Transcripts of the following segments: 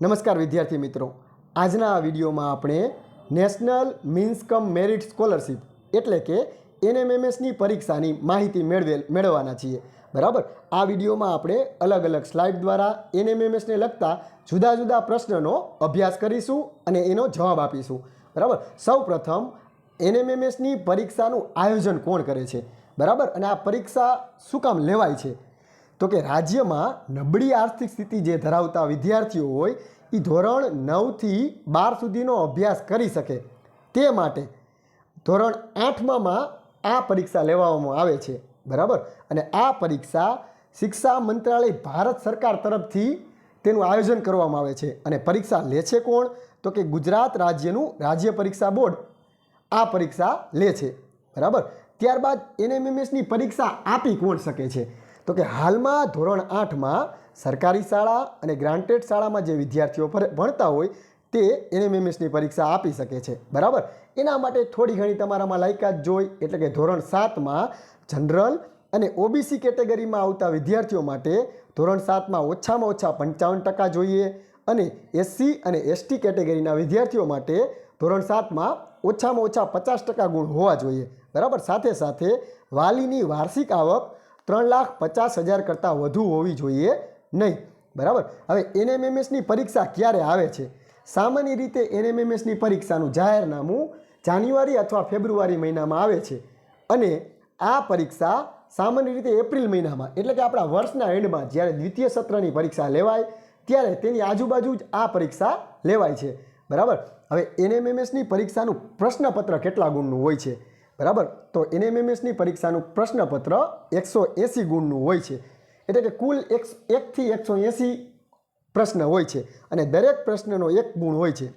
નમસ્કાર વિદ્યાર્થી મિત્રો. આજના આ વિડીયોમાં આપણે national means cum merit scholarship એટલે કે એનએમએમએસની પરીક્ષાની માહિતી મેળવેલ, મેળવવાના છીએ. બરાબર? આ વિડીયોમાં આપણે અલગ અલગ સ્લાઇડ દ્વારા એનએમએમએસને લગતા જુદા જુદા પ્રશ્નનો અભ્યાસ કરીશું અને એનો જવાબ આપીશું. બરાબર? સૌ પ્રથમ, એનએમએમએસની પરીક્ષાનું આયોજન કોણ કરે છે? બરાબર? અને આ પરીક્ષા શું કામ લેવાય છે? તો કે રાજ્યમાં નબળી આર્થિક સ્થિતિ જે ધરાવતા વિદ્યાર્થીઓ હોય એ ધોરણ નવથી બાર સુધીનો અભ્યાસ કરી શકે. તે માટે ધોરણ આઠમાં આ પરીક્ષા લેવામાં આવે છે. બરાબર? અને આ પરીક્ષા શિક્ષા મંત્રાલય ભારત સરકાર તરફથી તેનું આયોજન કરવામાં આવે છે. અને પરીક્ષા લે છે કોણ? તો કે ગુજરાત રાજ્યનું રાજ્ય પરીક્ષા બોર્ડ આ પરીક્ષા લે છે. બરાબર? ત્યારબાદ એનએમએમએસની પરીક્ષા આપી કોણ શકે છે? તો કે હાલમાં ધોરણ આઠમાં સરકારી શાળા અને ગ્રાન્ટેડ શાળામાં જે વિદ્યાર્થીઓ ભણતા હોય તે એનએમએમએસની પરીક્ષા આપી શકે છે. બરાબર? એના માટે થોડી ઘણી તમારામાં લાયકાત જોઈ, એટલે કે ધોરણ સાતમાં જનરલ અને ઓબીસી કેટેગરીમાં આવતા વિદ્યાર્થીઓ માટે ધોરણ સાતમાં ઓછામાં ઓછા પંચાવન ટકા જોઈએ અને એસસી અને એસટી કેટેગરીના વિદ્યાર્થીઓ માટે ધોરણ સાતમાં ઓછામાં ઓછા પચાસ ટકા ગુણ હોવા જોઈએ. બરાબર? સાથે સાથે વાલીની વાર્ષિક આવક ત્રણ લાખ પચાસ હજાર કરતાં વધુ હોવી જોઈએ નહીં. બરાબર? હવે એનએમએમએસની પરીક્ષા ક્યારે આવે છે? સામાન્ય રીતે એનએમએમએસની પરીક્ષાનું જાહેરનામું જાન્યુઆરી અથવા ફેબ્રુઆરી મહિનામાં આવે છે. અને આ પરીક્ષા સામાન્ય રીતે એપ્રિલ મહિનામાં, એટલે કે આપણા વર્ષના એન્ડમાં જ્યારે દ્વિતીય સત્રની પરીક્ષા લેવાય, ત્યારે તેની આજુબાજુ જ આ પરીક્ષા લેવાય છે. બરાબર? હવે એનએમએમએસની પરીક્ષાનું પ્રશ્નપત્ર કેટલા ગુણનું હોય છે? બરાબર? તો એનએમએમએસની પરીક્ષાનું પ્રશ્નપત્ર એકસો એંસી ગુણનું હોય છે. એટલે કે કુલ એક એકથી એકસો એંસી પ્રશ્ન હોય છે અને દરેક પ્રશ્નનો એક ગુણ હોય છે.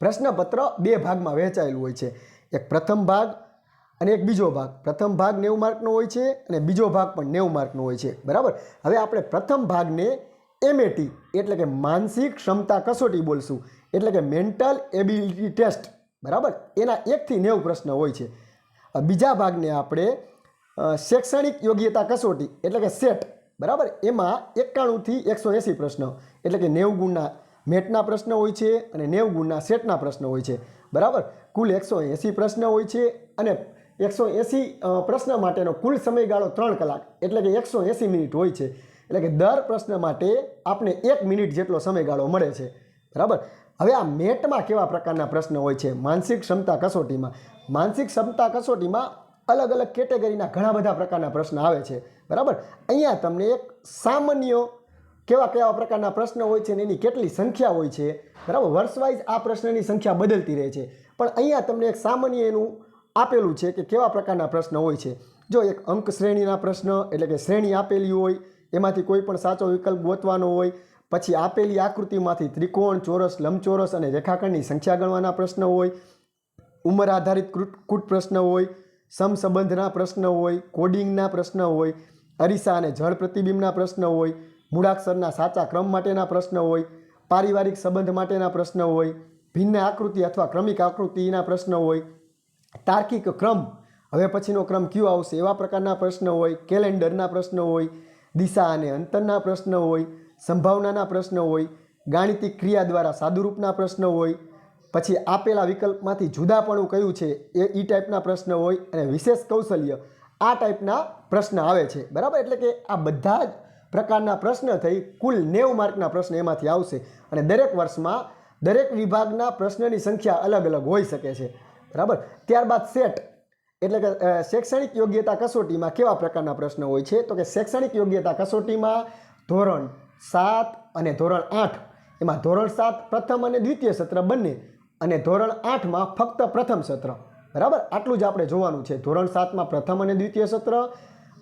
પ્રશ્નપત્ર બે ભાગમાં વહેંચાયેલું હોય છે. એક પ્રથમ ભાગ અને એક બીજો ભાગ. પ્રથમ ભાગ નેવું માર્કનો હોય છે અને બીજો ભાગ પણ નેવું માર્કનો હોય છે. બરાબર? હવે આપણે પ્રથમ ભાગને એમએટી એટલે કે માનસિક ક્ષમતા કસોટી બોલશું. એટલે કે મેન્ટલ એબિલિટી ટેસ્ટ. બરાબર? એના એકથી નેવું પ્રશ્ન હોય છે. બીજા ભાગને આપણે શૈક્ષણિક યોગ્યતા કસોટી એટલે કે સેટ, બરાબર? એમાં એકાણુંથી એકસો એંસી પ્રશ્ન, એટલે કે નેવું ગુણના મેટના પ્રશ્ન હોય છે અને નેવું ગુણના સેટના પ્રશ્ન હોય છે, બરાબર? કુલ એકસો એંસી પ્રશ્ન હોય છે અને એકસો એંસી પ્રશ્ન માટેનો કુલ સમયગાળો ત્રણ કલાક, એટલે કે એકસો એંસી મિનિટ હોય છે, એટલે કે દર પ્રશ્ન માટે આપણે એક મિનિટ જેટલો સમયગાળો મળે છે, બરાબર? હવે આ મેટમાં કેવા પ્રકારના પ્રશ્ન હોય છે? માનસિક ક્ષમતા કસોટીમાં. માનસિક ક્ષમતા કસોટીમાં અલગ અલગ કેટેગરીના ઘણા બધા પ્રકારના પ્રશ્ન આવે છે. બરાબર? અહીંયા તમને એક સામાન્ય કેવા કેવા પ્રકારના પ્રશ્ન હોય છે અને એની કેટલી સંખ્યા હોય છે? બરાબર? વર્ષવાઇઝ આ પ્રશ્નની સંખ્યા બદલતી રહે છે. પણ અહીંયા તમને એક સામાન્ય એનું આપેલું છે કે કેવા પ્રકારના પ્રશ્ન હોય છે? જો એક અંક શ્રેણીના પ્રશ્ન એટલે કે શ્રેણી આપેલી હોય, એમાંથી કોઈ પણ સાચો વિકલ્પ ગોતવાનો હોય પછી આપેલી આકૃતિમાંથી ત્રિકોણ ચોરસ લંબચોરસ અને રેખાખંડની સંખ્યા ગણવાના પ્રશ્ન હોય ઉંમર આધારિત કૂટ પ્રશ્ન હોય સમસંબંધના પ્રશ્ન હોય કોડિંગના પ્રશ્ન હોય અરીસા અને જળ પ્રતિબિંબના પ્રશ્ન હોય મૂળાક્ષરના સાચા ક્રમ માટેના પ્રશ્ન હોય પારિવારિક સંબંધ માટેના પ્રશ્ન હોય ભિન્ન આકૃતિ અથવા ક્રમિક આકૃતિના પ્રશ્ન હોય તાર્કિક ક્રમ હવે પછીનો ક્રમ કયો આવશે એવા પ્રકારના પ્રશ્ન હોય કેલેન્ડરના પ્રશ્ન હોય દિશા અને અંતરના પ્રશ્ન હોય સંભાવનાના પ્રશ્ન હોય, ગાણિતિક ક્રિયા દ્વારા સાદુરૂપના પ્રશ્ન હોય, પછી આપેલા વિકલ્પમાંથી જુદાપણું કયું છે એ ઈ ટાઈપના પ્રશ્ન હોય અને વિશેષ કૌશલ્ય આ ટાઈપના પ્રશ્ન આવે છે. બરાબર? એટલે કે આ બધા જ પ્રકારના પ્રશ્ન થઈ કુલ નેવું માર્કના પ્રશ્ન એમાંથી આવશે અને દરેક વર્ષમાં દરેક વિભાગના પ્રશ્નની સંખ્યા અલગ અલગ હોઈ શકે છે. બરાબર? ત્યારબાદ સેટ. એટલે કે શૈક્ષણિક યોગ્યતા કસોટીમાં કેવા પ્રકારના પ્રશ્ન હોય છે? તો કે શૈક્ષણિક યોગ્યતા કસોટીમાં ધોરણ સાત અને ધોરણ આઠ. એમાં ધોરણ સાત પ્રથમ અને દ્વિતીય સત્ર બંને અને ધોરણ આઠમાં ફક્ત પ્રથમ સત્ર. બરાબર? આટલું જ આપણે જોવાનું છે. ધોરણ સાતમાં પ્રથમ અને દ્વિતીય સત્ર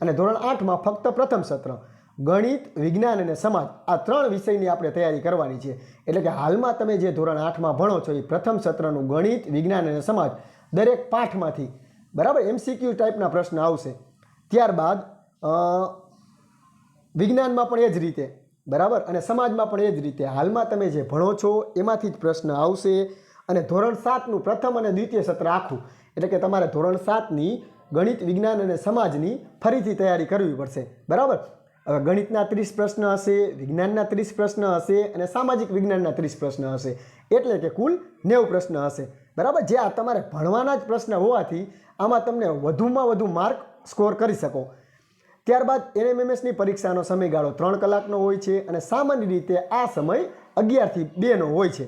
અને ધોરણ આઠમાં ફક્ત પ્રથમ સત્ર. ગણિત, વિજ્ઞાન અને સમાજ આ ત્રણ વિષયની આપણે તૈયારી કરવાની છે. એટલે કે હાલમાં તમે જે ધોરણ આઠમાં ભણો છો, એ પ્રથમ સત્રનું ગણિત, વિજ્ઞાન અને સમાજ દરેક પાઠમાંથી, બરાબર? એમસીક્યુ ટાઈપના પ્રશ્ન આવશે. ત્યારબાદ વિજ્ઞાનમાં પણ એ જ રીતે. બરાબર? અને સમાજમાં પણ એ જ રીતે. હાલમાં તમે જે ભણો છો, એમાંથી જ પ્રશ્ન આવશે. અને ધોરણ સાતનું પ્રથમ અને દ્વિતીય સત્ર આખું, એટલે કે તમારે ધોરણ સાતની ગણિત, વિજ્ઞાન અને સમાજની ફરીથી તૈયારી કરવી પડશે. બરાબર? હવે ગણિતના ત્રીસ પ્રશ્ન હશે, વિજ્ઞાનના ત્રીસ પ્રશ્ન હશે અને સામાજિક વિજ્ઞાનના ત્રીસ પ્રશ્ન હશે. એટલે કે કુલ નેવું પ્રશ્ન હશે. બરાબર? જે આ તમારે ભણવાના જ પ્રશ્ન હોવાથી આમાં તમને વધુમાં વધુ માર્ક સ્કોર કરી શકો. ત્યારબાદ એનએમએમએસની પરીક્ષાનો સમયગાળો ત્રણ કલાકનો હોય છે અને સામાન્ય રીતે આ સમય અગિયારથી બેનો હોય છે.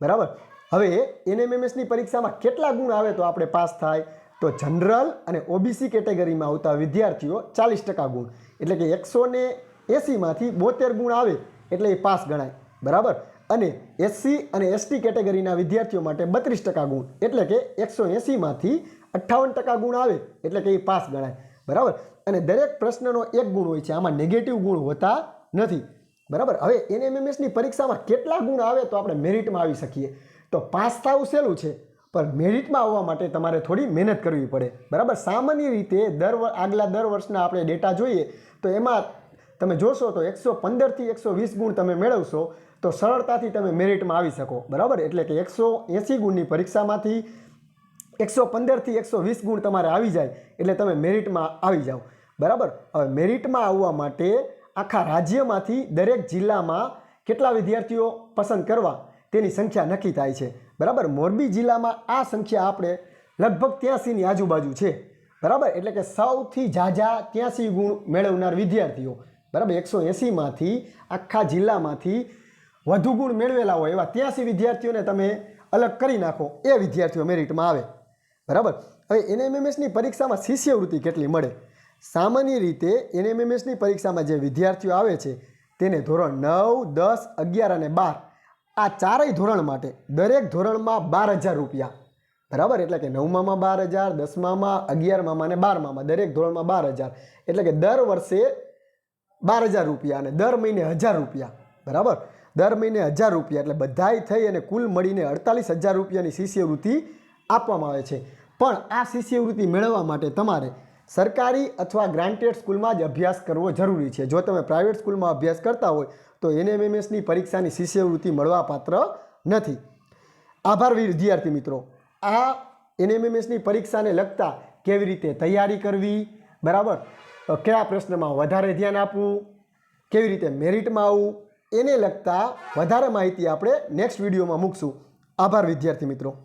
બરાબર? હવે એનએમએમએસની પરીક્ષામાં કેટલા ગુણ આવે તો આપણે પાસ થાય? તો જનરલ અને ઓબીસી કેટેગરીમાં આવતા વિદ્યાર્થીઓ ચાલીસ ટકા ગુણ. એટલે કે એકસો ને એંસીમાંથી બોતેર ગુણ આવે એટલે એ પાસ ગણાય. બરાબર? અને એસસી અને એસટી કેટેગરીના વિદ્યાર્થીઓ માટે બત્રીસ ટકા ગુણ. એટલે કે એકસો એંસીમાંથી અઠ્ઠાવન ટકા ગુણ આવે એટલે કે એ પાસ ગણાય. બરાબર? અને દરેક પ્રશ્નનો એક ગુણ હોય છે. આમાં નેગેટિવ ગુણ હોતા નથી. બરાબર? હવે એનએમએમએસની પરીક્ષામાં કેટલા ગુણ આવે તો આપણે મેરિટમાં આવી શકીએ. તો પાસ થવું સહેલું છે, પણ મેરિટમાં આવવા માટે તમારે થોડી મહેનત કરવી પડે. બરાબર? સામાન્ય રીતે દર આગલા દર વર્ષના આપણે ડેટા જોઈએ, તો એમાં તમે જોશો તો એકસો પંદરથી એકસો વીસ ગુણ તમે મેળવશો, તો સરળતાથી તમે મેરિટમાં આવી શકો. બરાબર? એટલે કે એકસો એંસી ગુણની પરીક્ષામાંથી એકસો પંદરથી એકસો વીસ ગુણ તમારે આવી જાય, એટલે તમે મેરિટમાં આવી જાઓ. બરાબર? હવે મેરિટમાં આવવા માટે આખા રાજ્યમાંથી દરેક જિલ્લામાં કેટલા વિદ્યાર્થીઓ પસંદ કરવા તેની સંખ્યા નક્કી થાય છે. બરાબર? મોરબી જિલ્લામાં આ સંખ્યા આપણે લગભગ ત્યાંસીની આજુબાજુ છે. બરાબર? એટલે કે સૌથી ઝાઝા ત્યાંસી ગુણ મેળવનાર વિદ્યાર્થીઓ. બરાબર? એકસો એંસીમાંથી આખા જિલ્લામાંથી વધુ ગુણ મેળવેલા હોય એવા ત્યાંસી વિદ્યાર્થીઓને તમે અલગ કરી નાખો. એ વિદ્યાર્થીઓ મેરિટમાં આવે. બરાબર? હવે એનએમએમએસની પરીક્ષામાં શિષ્યવૃત્તિ કેટલી મળે? સામાન્ય રીતે એનએમએમએસની પરીક્ષામાં જે વિદ્યાર્થીઓ આવે છે, તેને ધોરણ નવ, દસ, અગિયાર અને બાર, આ ચારેય ધોરણ માટે દરેક ધોરણમાં બાર હજાર રૂપિયા. બરાબર? એટલે કે નવમામાં બાર હજાર, દસમામાં, અગિયારમામાં અને બારમામાં દરેક ધોરણમાં બાર હજાર. એટલે કે દર વર્ષે બાર હજાર રૂપિયા અને દર મહિને હજાર રૂપિયા. બરાબર? દર મહિને હજાર રૂપિયા. એટલે બધાય થઈ અને કુલ મળીને અડતાલીસ હજાર રૂપિયાની શિષ્યવૃત્તિ આપવામાં આવે છે. પણ આ શિષ્યવૃત્તિ મેળવવા માટે તમારે સરકારી અથવા ગ્રાન્ટેડ સ્કૂલમાં જ અભ્યાસ કરવો જરૂરી છે. જો તમે પ્રાઇવેટ સ્કૂલમાં અભ્યાસ કરતા હોય, તો એનએમએમએસની પરીક્ષાની શિષ્યવૃત્તિ મળવાપાત્ર નથી. આભાર વિદ્યાર્થી મિત્રો. આ એનએમએમએસની પરીક્ષાને લગતા કેવી રીતે તૈયારી કરવી? બરાબર? કયા પ્રશ્નમાં વધારે ધ્યાન આપવું? કેવી રીતે મેરિટમાં આવવું? એને લગતા વધારે માહિતી આપણે નેક્સ્ટ વિડીયોમાં મૂકશું. આભાર વિદ્યાર્થી મિત્રો.